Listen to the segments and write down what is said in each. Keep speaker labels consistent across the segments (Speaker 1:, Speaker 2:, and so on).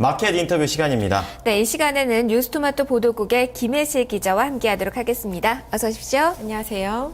Speaker 1: 마켓 인터뷰 시간입니다.
Speaker 2: 네, 이 시간에는 뉴스토마토 보도국의 김혜슬 기자와 함께하도록 하겠습니다. 어서 오십시오.
Speaker 3: 안녕하세요.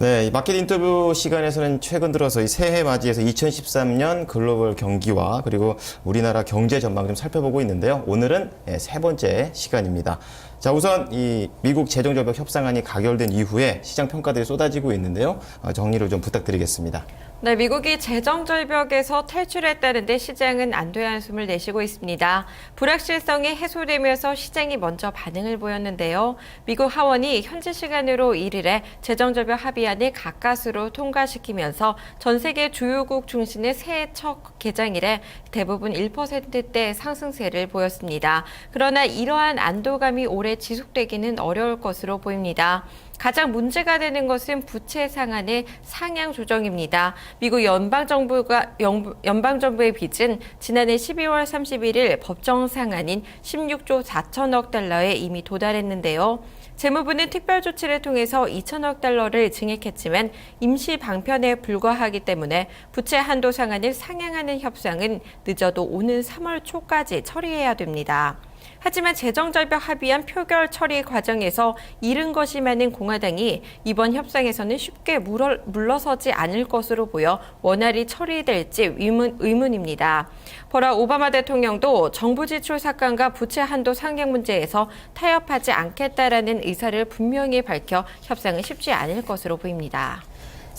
Speaker 1: 네, 이 마켓 인터뷰 시간에서는 최근 들어서 이 새해 맞이해서 2013년 글로벌 경기와 그리고 우리나라 경제 전망 좀 살펴보고 있는데요. 오늘은 예, 세 번째 시간입니다. 자, 우선 이 미국 재정절벽 협상안이 가결된 이후에 시장 평가들이 쏟아지고 있는데요. 어, 정리를 좀 부탁드리겠습니다.
Speaker 3: 네, 미국이 재정 절벽에서 탈출했다는데 시장은 안도의 한숨을 내쉬고 있습니다. 불확실성이 해소되면서 시장이 먼저 반응을 보였는데요. 미국 하원이 현지 시간으로 1일에 재정 절벽 합의안을 가까스로 통과시키면서 전 세계 주요국 중심의 새해 첫 개장일에 대부분 1%대 상승세를 보였습니다. 그러나 이러한 안도감이 오래 지속되기는 어려울 것으로 보입니다. 가장 문제가 되는 것은 부채 상한의 상향 조정입니다. 미국 연방 정부가 연- 연방 정부의 빚은 지난해 12월 31일 법정 상한인 16조 4천억 달러에 이미 도달했는데요. 재무부는 특별 조치를 통해서 2천억 달러를 증액했지만 임시 방편에 불과하기 때문에 부채 한도 상한을 상향하는 협상은 늦어도 오는 3월 초까지 처리해야 됩니다. 하지만 재정절벽 합의안 표결 처리 과정에서 잃은 것이 많은 공화당이 이번 협상에서는 쉽게 물어, 물러 서지 않을 것으로 보여 원활히 처리될지 의문, 의문입니다. 버라 오바마 대통령도 정부 지출 삭감과 부채 한도 상향 문제에서 타협하지 않겠다라는 의사를 분명히 밝혀 협상은 쉽지 않을 것으로 보입니다.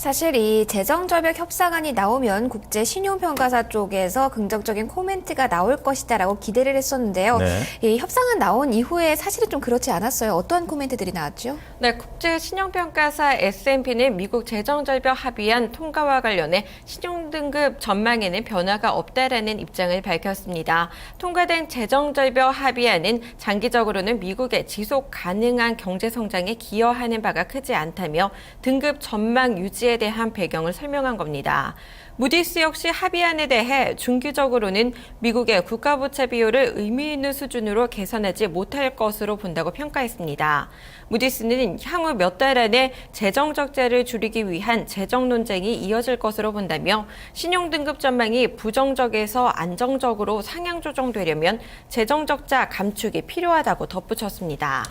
Speaker 2: 사실 이 재정절벽 협상안이 나오면 국제 신용평가사 쪽에서 긍정적인 코멘트가 나올 것이다라고 기대를 했었는데요.
Speaker 1: 네.
Speaker 2: 이 협상안 나온 이후에 사실은 좀 그렇지 않았어요. 어떤 코멘트들이 나왔죠?
Speaker 3: 네, 국제 신용평가사 S&P는 미국 재정절벽 합의안 통과와 관련해 신용등급 전망에는 변화가 없다라는 입장을 밝혔습니다. 통과된 재정절벽 합의안은 장기적으로는 미국의 지속 가능한 경제 성장에 기여하는 바가 크지 않다며 등급 전망 유지에 대한 배경을 설명한 겁니다. 무디스 역시 합의안에 대해 중기적으로는 미국의 국가부채 비율을 의미 있는 수준으로 개선하지 못할 것으로 본다고 평가했습니다. 무디스는 향후 몇 달 안에 재정 적자를 줄이기 위한 재정 논쟁이 이어질 것으로 본다며 신용 등급 전망이 부정적에서 안정적으로 상향 조정되려면 재정 적자 감축이 필요하다고 덧붙였습니다.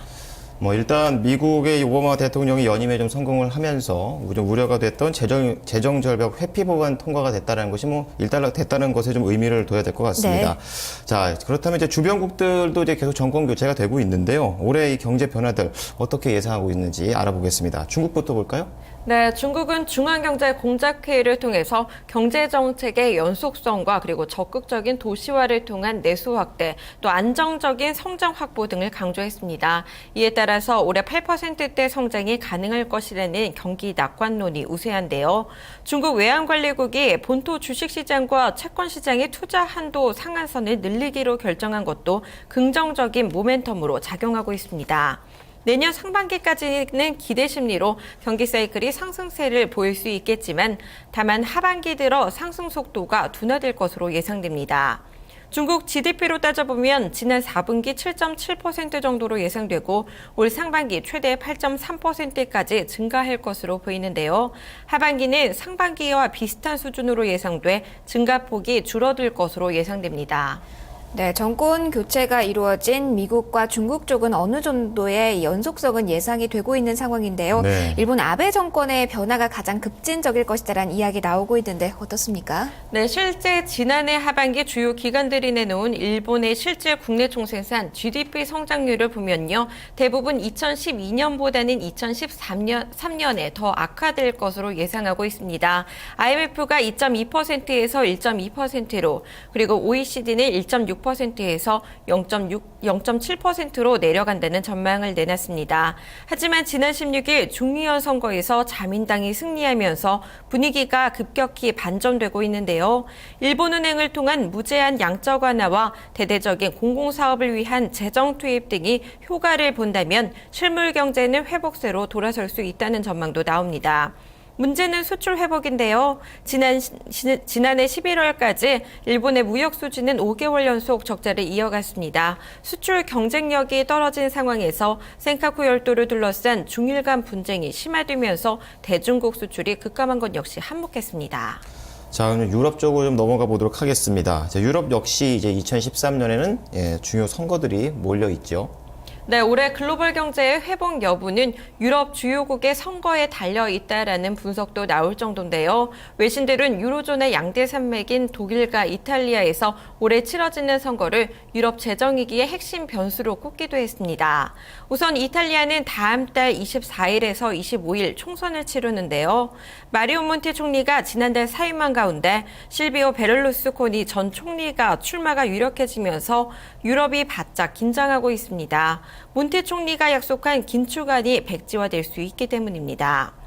Speaker 1: 뭐 일단 미국의 오바마 대통령이 연임에 좀 성공을 하면서 좀 우려가 됐던 재정 재정 절벽 회피 법안 통과가 됐다는 것이 뭐 일단 됐다는 것에 좀 의미를 둬야 될 것 같습니다. 자 그렇다면 이제 주변국들도 이제 계속 정권 교체가 되고 있는데요. 올해 이 경제 변화들 어떻게 예상하고 있는지 알아보겠습니다. 중국부터 볼까요?
Speaker 3: 네, 중국은 중앙경제 공작회의를 통해서 경제 정책의 연속성과 그리고 적극적인 도시화를 통한 내수 확대, 또 안정적인 성장 확보 등을 강조했습니다. 이에 따라서 올해 8%대 성장이 가능할 것이라는 경기 낙관론이 우세한데요. 중국 외환관리국이 본토 주식시장과 채권시장의 투자 한도 상한선을 늘리기로 결정한 것도 긍정적인 모멘텀으로 작용하고 있습니다. 내년 상반기까지는 기대 심리로 경기 사이클이 상승세를 보일 수 있겠지만 다만 하반기 들어 상승 속도가 둔화될 것으로 예상됩니다. 중국 GDP로 따져보면 지난 4분기 7.7% 정도로 예상되고 올 상반기 최대 8.3%까지 증가할 것으로 보이는데요. 하반기는 상반기와 비슷한 수준으로 예상돼 증가폭이 줄어들 것으로 예상됩니다.
Speaker 2: 네, 정권 교체가 이루어진 미국과 중국 쪽은 어느 정도의 연속성은 예상이 되고 있는 상황인데요.
Speaker 1: 네.
Speaker 2: 일본 아베 정권의 변화가 가장 급진적일 것이다라는 이야기 나오고 있는데 어떻습니까?
Speaker 3: 네, 실제 지난해 하반기 주요 기관들이 내놓은 일본의 실제 국내 총생산 GDP 성장률을 보면요. 대부분 2012년보다는 2013년 3년에 더 악화될 것으로 예상하고 있습니다. IMF가 2.2%에서 1.2%로 그리고 OECD는 1.6% 에서 0.6 0.7%로 내려간다는 전망을 내놨습니다. 하지만 지난 16일 중의원 선거에서 자민당이 승리하면서 분위기가 급격히 반전되고 있는데요. 일본은행을 통한 무제한 양적 완화와 대대적인 공공사업을 위한 재정 투입 등이 효과를 본다면 실물 경제는 회복세로 돌아설 수 있다는 전망도 나옵니다. 문제는 수출 회복인데요. 지난, 시- 지난해 11월까지 일본의 무역 수지는 5개월 연속 적자를 이어갔습니다. 수출 경쟁력이 떨어진 상황에서 센카쿠 열도를 둘러싼 중일 간 분쟁이 심화되면서 대중국 수출이 급감한 것 역시 한몫했습니다.
Speaker 1: 자, 그럼 유럽 쪽으로 좀 넘어가 보도록 하겠습니다. 자, 유럽 역시 이제 2013년에는 예, 중요 선거들이 몰려 있죠.
Speaker 3: 네, 올해 글로벌 경제의 회복 여부는 유럽 주요국의 선거에 달려 있다라는 분석도 나올 정도인데요. 외신들은 유로존의 양대 산맥인 독일과 이탈리아에서 올해 치러지는 선거를 유럽 재정위기의 핵심 변수로 꼽기도 했습니다. 우선 이탈리아는 다음 달 24일에서 25일 총선을 치르는데요. 마리오 몬티 총리가 지난달 사임한 가운데 실비오 베를루스코니 전 총리가 출마가 유력해지면서 유럽이 바짝 긴장하고 있습니다. 몬티 총리가 약속한 긴축안이 백지화될 수 있기 때문입니다.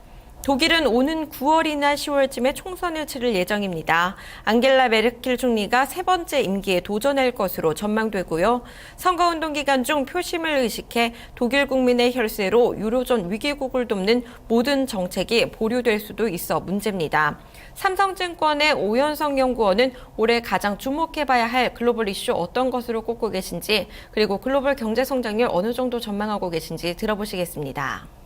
Speaker 3: 독일은 오는 9월이나 10월쯤에 총선을 치를 예정입니다. 앙겔라 메르켈 총리가 세 번째 임기에 도전할 것으로 전망되고요. 선거운동 기간 중 표심을 의식해 독일 국민의 혈세로 유로존 위기국을 돕는 모든 정책이 보류될 수도 있어 문제입니다. 삼성증권의 오현성 연구원은 올해 가장 주목해봐야 할 글로벌 이슈 어떤 것으로 꼽고 계신지 그리고 글로벌 경제 성장률 어느 정도 전망하고 계신지 들어보시겠습니다.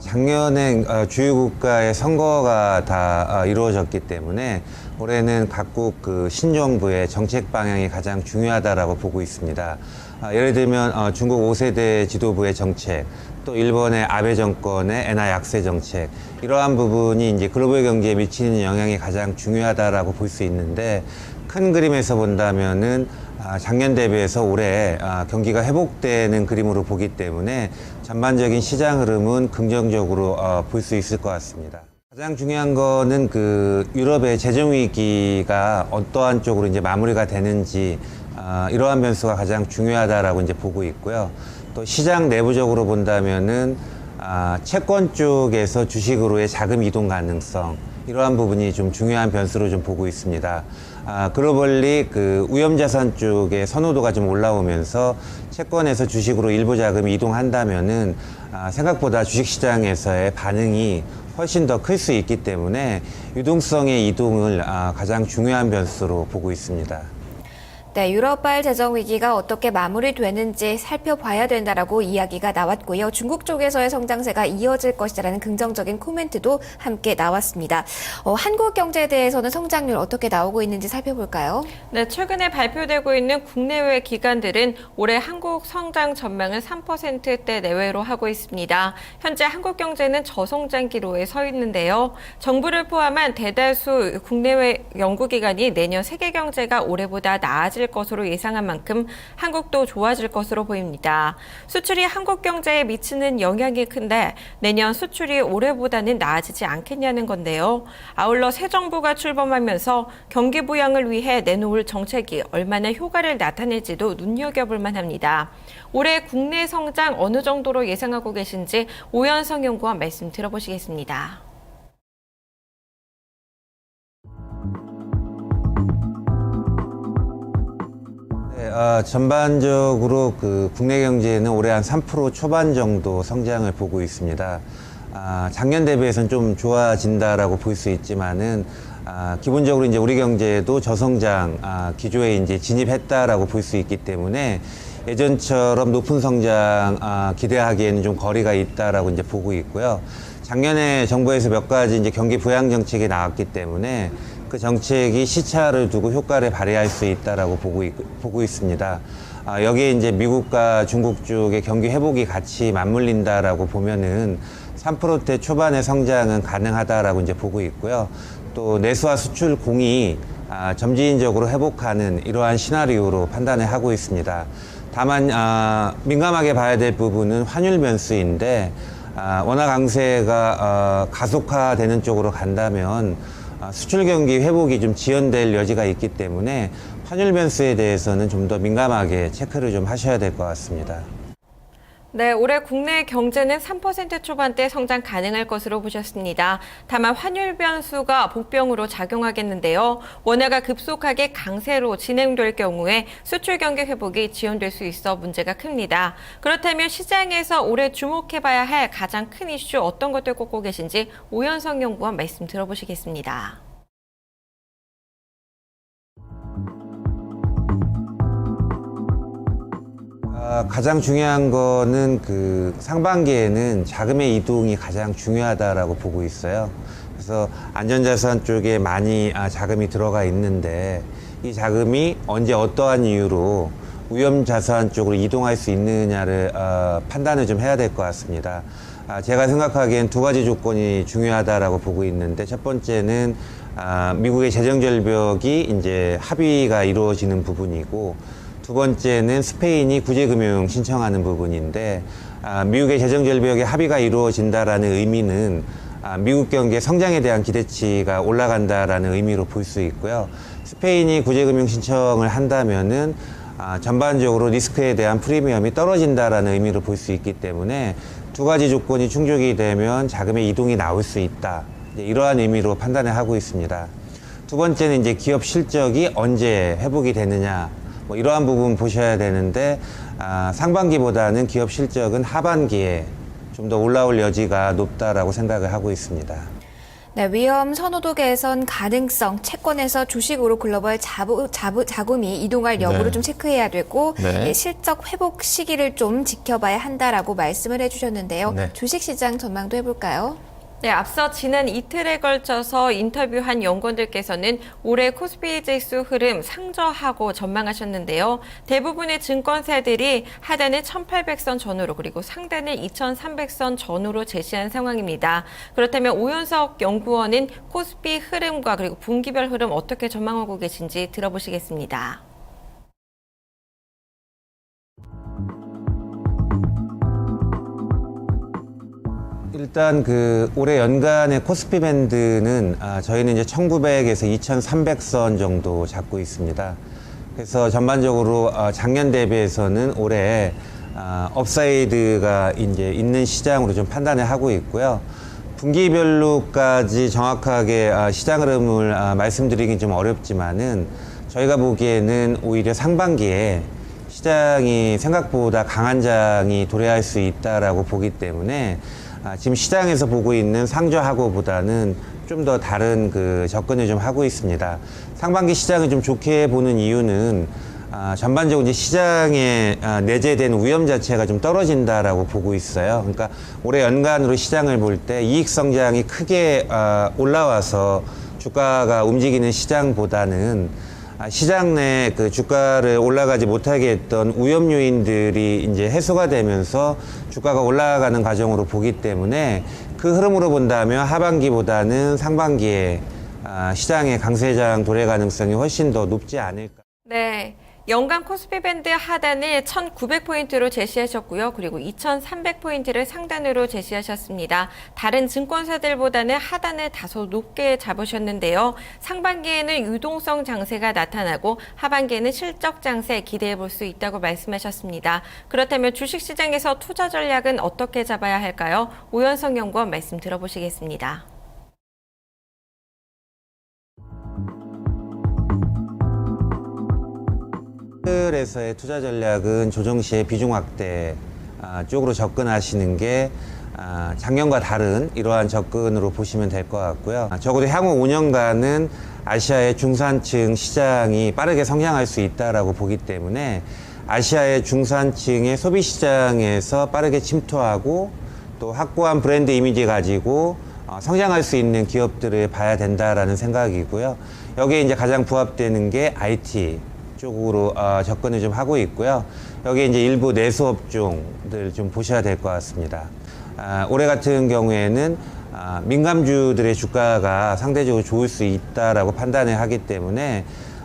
Speaker 4: 작년에 어, 주요 국가의 선거가 다 어, 이루어졌기 때문에 올해는 각국 그 신정부의 정책 방향이 가장 중요하다라고 보고 있습니다. 아, 예를 들면 어, 중국 5세대 지도부의 정책, 또 일본의 아베 정권의 엔화 약세 정책 이러한 부분이 이제 글로벌 경제에 미치는 영향이 가장 중요하다라고 볼 수 있는데 큰 그림에서 본다면은 아, 작년 대비해서 올해 아, 경기가 회복되는 그림으로 보기 때문에 전반적인 시장 흐름은 긍정적으로 어, 볼 수 있을 것 같습니다. 가장 중요한 거는 그 유럽의 재정 위기가 어떠한 쪽으로 이제 마무리가 되는지 아, 이러한 변수가 가장 중요하다라고 이제 보고 있고요. 또 시장 내부적으로 본다면은 아, 채권 쪽에서 주식으로의 자금 이동 가능성 이러한 부분이 좀 중요한 변수로 좀 보고 있습니다. 아, 글로벌리 그 위험자산 쪽에 선호도가 좀 올라오면서 채권에서 주식으로 일부 자금이 이동한다면은 아, 생각보다 주식시장에서의 반응이 훨씬 더 클 수 있기 때문에 유동성의 이동을 아, 가장 중요한 변수로 보고 있습니다.
Speaker 2: 네, 유럽발 재정 위기가 어떻게 마무리되는지 살펴봐야 된다라고 이야기가 나왔고요. 중국 쪽에서의 성장세가 이어질 것이라는 긍정적인 코멘트도 함께 나왔습니다. 어, 한국 경제에 대해서는 성장률 어떻게 나오고 있는지 살펴볼까요?
Speaker 3: 네, 최근에 발표되고 있는 국내외 기관들은 올해 한국 성장 전망을 3%대 내외로 하고 있습니다. 현재 한국 경제는 저성장 기로에 서 있는데요. 정부를 포함한 대다수 국내외 연구기관이 내년 세계 경제가 올해보다 나아질 것으로 예상한 만큼 한국도 좋아질 것으로 보입니다. 수출이 한국 경제에 미치는 영향이 큰데 내년 수출이 올해보다는 나아지지 않겠냐는 건데요. 아울러 새 정부가 출범하면서 경기 부양을 위해 내놓을 정책이 얼마나 효과를 나타낼지도 눈여겨볼 만합니다. 올해 국내 성장 어느 정도로 예상하고 계신지 오연성 연구원 말씀 들어보시겠습니다.
Speaker 4: 네, 아, 전반적으로 그 국내 경제는 올해 한 3% 초반 정도 성장을 보고 있습니다. 아, 작년 대비해서는 좀 좋아진다라고 볼 수 있지만은 아, 기본적으로 이제 우리 경제도 저성장 아, 기조에 이제 진입했다라고 볼 수 있기 때문에 예전처럼 높은 성장 아, 기대하기에는 좀 거리가 있다라고 이제 보고 있고요. 작년에 정부에서 몇 가지 이제 경기 부양 정책이 나왔기 때문에 그 정책이 시차를 두고 효과를 발휘할 수 있다라고 보고, 있, 보고 있습니다. 아, 여기에 이제 미국과 중국 쪽의 경기 회복이 같이 맞물린다라고 보면은 3%대 초반의 성장은 가능하다라고 이제 보고 있고요. 또 내수와 수출 공이 아, 점진적으로 회복하는 이러한 시나리오로 판단을 하고 있습니다. 다만 아, 민감하게 봐야 될 부분은 환율 변수인데 아, 원화 강세가 어, 가속화되는 쪽으로 간다면 아, 수출 경기 회복이 좀 지연될 여지가 있기 때문에 환율 변수에 대해서는 좀 더 민감하게 체크를 좀 하셔야 될 것 같습니다.
Speaker 3: 네, 올해 국내 경제는 3% 초반대 성장 가능할 것으로 보셨습니다. 다만 환율 변수가 복병으로 작용하겠는데요. 원화가 급속하게 강세로 진행될 경우에 수출 경기 회복이 지연될 수 있어 문제가 큽니다. 그렇다면 시장에서 올해 주목해봐야 할 가장 큰 이슈 어떤 것들 꼽고 계신지 오현성 연구원 말씀 들어보시겠습니다.
Speaker 4: 가장 중요한 거는 그 상반기에는 자금의 이동이 가장 중요하다라고 보고 있어요. 그래서 안전자산 쪽에 많이 아, 자금이 들어가 있는데 이 자금이 언제 어떠한 이유로 위험자산 쪽으로 이동할 수 있느냐를 어, 판단을 좀 해야 될 것 같습니다. 아, 제가 생각하기엔 두 가지 조건이 중요하다라고 보고 있는데 첫 번째는 아, 미국의 재정 절벽이 이제 합의가 이루어지는 부분이고 두 번째는 스페인이 구제금융 신청하는 부분인데 아, 미국의 재정 절벽에 합의가 이루어진다라는 의미는 아, 미국 경제 성장에 대한 기대치가 올라간다라는 의미로 볼 수 있고요. 스페인이 구제금융 신청을 한다면은 아, 전반적으로 리스크에 대한 프리미엄이 떨어진다라는 의미로 볼 수 있기 때문에 두 가지 조건이 충족이 되면 자금의 이동이 나올 수 있다. 이러한 의미로 판단을 하고 있습니다. 두 번째는 이제 기업 실적이 언제 회복이 되느냐 뭐 이러한 부분 보셔야 되는데 아, 상반기보다는 기업 실적은 하반기에 좀 더 올라올 여지가 높다라고 생각을 하고 있습니다.
Speaker 2: 네, 위험 선호도 개선 가능성, 채권에서 주식으로 글로벌 자부, 자부, 자금이 이동할 여부를
Speaker 1: 네.
Speaker 2: 좀 체크해야 되고
Speaker 1: 네.
Speaker 2: 예, 실적 회복 시기를 좀 지켜봐야 한다라고 말씀을 해주셨는데요.
Speaker 1: 네.
Speaker 2: 주식 시장 전망도 해볼까요?
Speaker 3: 네, 앞서 지난 이틀에 걸쳐서 인터뷰한 연구원들께서는 올해 코스피 지수 흐름 상저하고 전망하셨는데요. 대부분의 증권사들이 하단을 1800선 전후로 그리고 상단을 2300선 전후로 제시한 상황입니다. 그렇다면 오현석 연구원은 코스피 흐름과 그리고 분기별 흐름 어떻게 전망하고 계신지 들어보시겠습니다.
Speaker 4: 일단 그 올해 연간의 코스피 밴드는 아, 저희는 이제 1900에서 2300선 정도 잡고 있습니다. 그래서 전반적으로 아, 작년 대비해서는 올해 아, 업사이드가 이제 있는 시장으로 좀 판단을 하고 있고요. 분기별로까지 정확하게 아, 시장 흐름을 아, 말씀드리긴 좀 어렵지만은 저희가 보기에는 오히려 상반기에 시장이 생각보다 강한 장이 도래할 수 있다라고 보기 때문에 아, 지금 시장에서 보고 있는 상저하고보다는 좀 더 다른 그 접근을 좀 하고 있습니다. 상반기 시장을 좀 좋게 보는 이유는 아, 전반적으로 이제 시장에 아, 내재된 위험 자체가 좀 떨어진다라고 보고 있어요. 그러니까 올해 연간으로 시장을 볼 때 이익 성장이 크게 아, 올라와서 주가가 움직이는 시장보다는 아, 시장 내 그 주가를 올라가지 못하게 했던 위험 요인들이 이제 해소가 되면서 주가가 올라가는 과정으로 보기 때문에 그 흐름으로 본다면 하반기보다는 상반기에 아, 시장의 강세장 도래 가능성이 훨씬 더 높지 않을까.
Speaker 3: 네. 연간 코스피 밴드 하단을 1,900포인트로 제시하셨고요. 그리고 2,300포인트를 상단으로 제시하셨습니다. 다른 증권사들보다는 하단을 다소 높게 잡으셨는데요. 상반기에는 유동성 장세가 나타나고 하반기에는 실적 장세 기대해 볼 수 있다고 말씀하셨습니다. 그렇다면 주식시장에서 투자 전략은 어떻게 잡아야 할까요? 오현성 연구원 말씀 들어보시겠습니다.
Speaker 4: 에서의 투자 전략은 조정 시의 비중 확대 아, 쪽으로 접근하시는 게 아, 작년과 다른 이러한 접근으로 보시면 될 것 같고요. 아, 적어도 향후 5년간은 아시아의 중산층 시장이 빠르게 성장할 수 있다라고 보기 때문에 아시아의 중산층의 소비 시장에서 빠르게 침투하고 또 확고한 브랜드 이미지 가지고 어, 성장할 수 있는 기업들을 봐야 된다라는 생각이고요. 여기에 이제 가장 부합되는 게 IT 쪽으로 어, 접근을 좀 하고 있고요. 여기 이제 일부 내수업종들 좀 보셔야 될 것 같습니다. 아, 올해 같은 경우에는 아, 민감주들의 주가가 상대적으로 좋을 수 있다라고 판단을 하기 때문에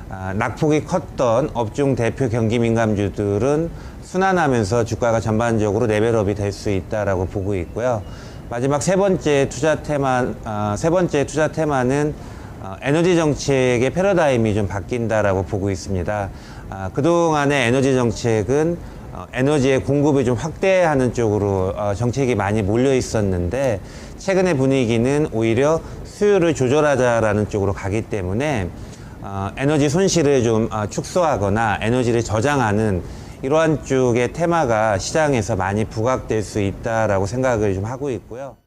Speaker 4: 아, 낙폭이 컸던 업종 대표 경기 민감주들은 순환하면서 주가가 전반적으로 레벨업이 될 수 있다라고 보고 있고요. 마지막 세 번째 투자 테마, 아, 세 번째 투자 테마는 어, 에너지 정책의 패러다임이 좀 바뀐다라고 보고 있습니다. 아, 그동안의 에너지 정책은 어, 에너지의 공급을 좀 확대하는 쪽으로 어, 정책이 많이 몰려 있었는데 최근의 분위기는 오히려 수요를 조절하자라는 쪽으로 가기 때문에 어, 에너지 손실을 좀 어, 축소하거나 에너지를 저장하는 이러한 쪽의 테마가 시장에서 많이 부각될 수 있다라고 생각을 좀 하고 있고요.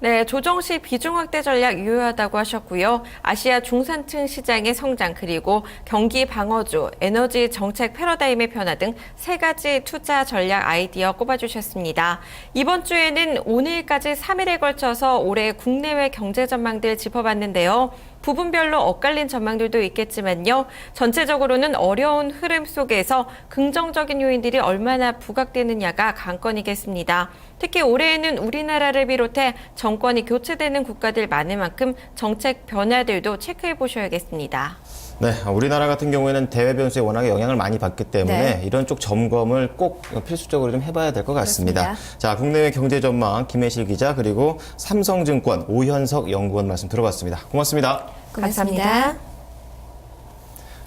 Speaker 3: 네, 조정 시 비중 확대 전략 유효하다고 하셨고요. 아시아 중산층 시장의 성장 그리고 경기 방어주, 에너지 정책 패러다임의 변화 등 세 가지 투자 전략 아이디어 꼽아주셨습니다. 이번 주에는 오늘까지 3일에 걸쳐서 올해 국내외 경제 전망들 짚어봤는데요. 부분별로 엇갈린 전망들도 있겠지만요. 전체적으로는 어려운 흐름 속에서 긍정적인 요인들이 얼마나 부각되느냐가 관건이겠습니다. 특히 올해에는 우리나라를 비롯해 정권이 교체되는 국가들 많은 만큼 정책 변화들도 체크해 보셔야겠습니다.
Speaker 1: 네, 우리나라 같은 경우에는 대외 변수에 워낙에 영향을 많이 받기 때문에
Speaker 2: 네.
Speaker 1: 이런 쪽 점검을 꼭 필수적으로 좀 해봐야 될 것 같습니다.
Speaker 2: 그렇습니다.
Speaker 1: 자, 국내외 경제 전망 김혜실 기자 그리고 삼성증권 오현석 연구원 말씀 들어봤습니다. 고맙습니다.
Speaker 2: 고맙습니다.
Speaker 3: 감사합니다.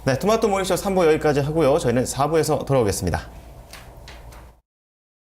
Speaker 1: 네, 토마토 모닝쇼 3부 여기까지 하고요. 저희는 4부에서 돌아오겠습니다.